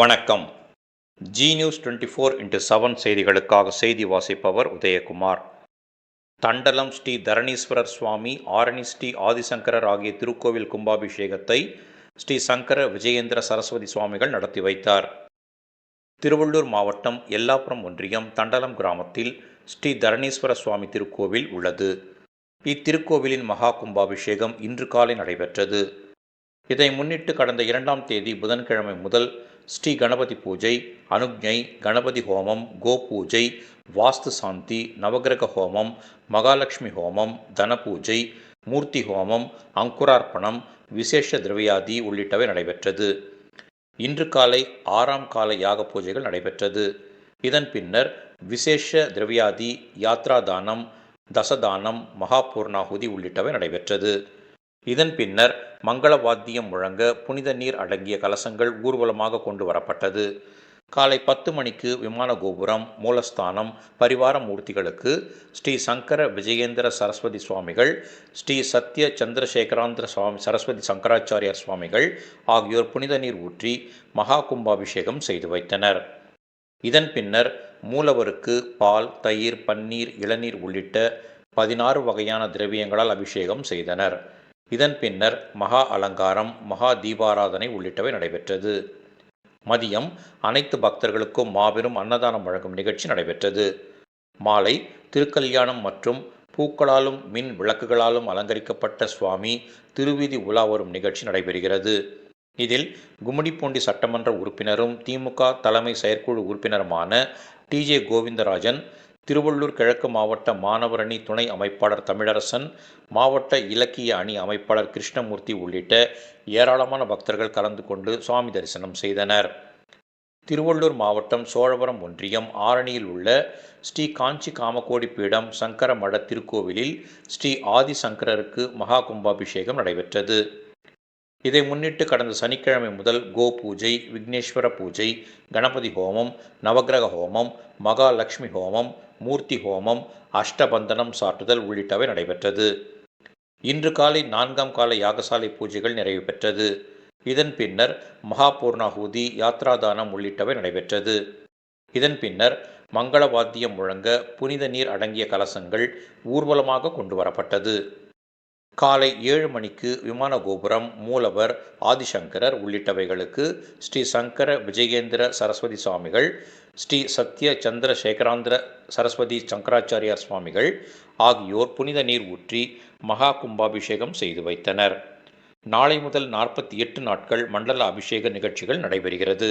வணக்கம். Zee news twenty four into seven செய்திகளுக்காக செய்தி வாசிப்பவர் உதயகுமார். தண்டலம் ஸ்ரீ தரணீஸ்வரர் சுவாமி ஆரணி ஸ்ரீ ஆதிசங்கரர் ஆகிய திருக்கோவில் கும்பாபிஷேகத்தை ஸ்ரீ சங்கர விஜயேந்திர சரஸ்வதி சுவாமிகள் நடத்தி வைத்தார். திருவள்ளூர் மாவட்டம் எல்லாப்புரம் ஒன்றியம் தண்டலம் கிராமத்தில் ஸ்ரீ தரணீஸ்வர சுவாமி திருக்கோவில் உள்ளது. இத்திருக்கோவிலின் மகா கும்பாபிஷேகம் இன்று காலை நடைபெற்றது. இதை முன்னிட்டு கடந்த இரண்டாம் தேதி புதன்கிழமை முதல் ஸ்ரீ கணபதி பூஜை அனுக்ஞை கணபதி ஹோமம் கோ பூஜை வாஸ்து சாந்தி நவகிரக ஹோமம் மகாலட்சுமி ஹோமம் தனபூஜை மூர்த்தி ஹோமம் அங்குரார்ப்பணம் விசேஷ திரவியாதி உள்ளிட்டவை நடைபெற்றது. இன்று காலை ஆறாம் கால யாக பூஜைகள் நடைபெற்றது. இதன் பின்னர் விசேஷ திரவியாதி யாத்ராதானம் தசதானம் மகாபூர்ணாகுதி உள்ளிட்டவை நடைபெற்றது. இதன் பின்னர் மங்கள வாத்தியம் முழங்க புனித நீர் அடங்கிய கலசங்கள் ஊர்வலமாக கொண்டு வரப்பட்டது. காலை பத்து மணிக்கு விமான கோபுரம் மூலஸ்தானம் பரிவார மூர்த்திகளுக்கு ஸ்ரீ சங்கர விஜயேந்திர சரஸ்வதி சுவாமிகள் ஸ்ரீ சத்ய சந்திரசேகராந்திர சுவாமி சரஸ்வதி சங்கராச்சாரியார் சுவாமிகள் ஆகியோர் புனித நீர் ஊற்றி மகா கும்பாபிஷேகம் செய்து வைத்தனர். இதன் பின்னர் மூலவருக்கு பால் தயிர் பன்னீர் இளநீர் உள்ளிட்ட பதினாறு வகையான திரவியங்களால் அபிஷேகம் செய்தனர். இதன் பின்னர் மகா அலங்காரம் மகா தீபாராதனை உள்ளிட்டவை நடைபெற்றது. மதியம் அனைத்து பக்தர்களுக்கும் மாபெரும் அன்னதானம் வழங்கும் நிகழ்ச்சி நடைபெற்றது. மாலை திருக்கல்யாணம் மற்றும் பூக்களாலும் மின் விளக்குகளாலும் அலங்கரிக்கப்பட்ட சுவாமி திருவீதி உலா வரும் நிகழ்ச்சி நடைபெறுகிறது. இதில் கும்மிடிப்பூண்டி சட்டமன்ற உறுப்பினரும் திமுக தலைமை செயற்குழு உறுப்பினருமான டிஜே கோவிந்தராஜன் திருவள்ளூர் கிழக்கு மாவட்ட மாணவர் அணி துணை அமைப்பாளர் தமிழரசன் மாவட்ட இலக்கிய அணி அமைப்பாளர் கிருஷ்ணமூர்த்தி உள்ளிட்ட ஏராளமான பக்தர்கள் கலந்து கொண்டு சுவாமி தரிசனம் செய்தனர். திருவள்ளூர் மாவட்டம் சோழவரம் ஒன்றியம் ஆரணியில் உள்ள ஸ்ரீ காஞ்சி காமகோடி பீடம் சங்கர மட திருக்கோவிலில் ஸ்ரீ ஆதிசங்கரருக்கு மகா கும்பாபிஷேகம் நடைபெற்றது. இதை முன்னிட்டு கடந்த சனிக்கிழமை முதல் கோ பூஜை விக்னேஸ்வர பூஜை கணபதி ஹோமம் நவகிரக ஹோமம் மகாலட்சுமி ஹோமம் மூர்த்தி ஹோமம் அஷ்டபந்தனம் சாட்டுதல் உள்ளிட்டவை நடைபெற்றது. இன்று காலை நான்காம் கால யாகசாலை பூஜைகள் நிறைவு பெற்றது. இதன் பின்னர் மகாபூர்ணாகூதி யாத்ராதானம் உள்ளிட்டவை நடைபெற்றது. இதன் பின்னர் மங்கள வாத்தியம் முழங்க புனித நீர் அடங்கிய கலசங்கள் ஊர்வலமாக கொண்டு வரப்பட்டது. காலை ஏழு மணிக்கு விமான கோபுரம் மூலவர் ஆதிசங்கரர் உள்ளிட்டவைகளுக்கு ஸ்ரீ சங்கர விஜயேந்திர சரஸ்வதி சுவாமிகள் ஸ்ரீ சத்ய சந்திரசேகராந்திர சரஸ்வதி சங்கராச்சாரியார் சுவாமிகள் ஆகியோர் புனித நீர் ஊற்றி மகா கும்பாபிஷேகம் செய்து வைத்தனர். நாளை முதல் நாற்பத்தி எட்டு நாட்கள் மண்டல அபிஷேக நிகழ்ச்சிகள் நடைபெறுகிறது.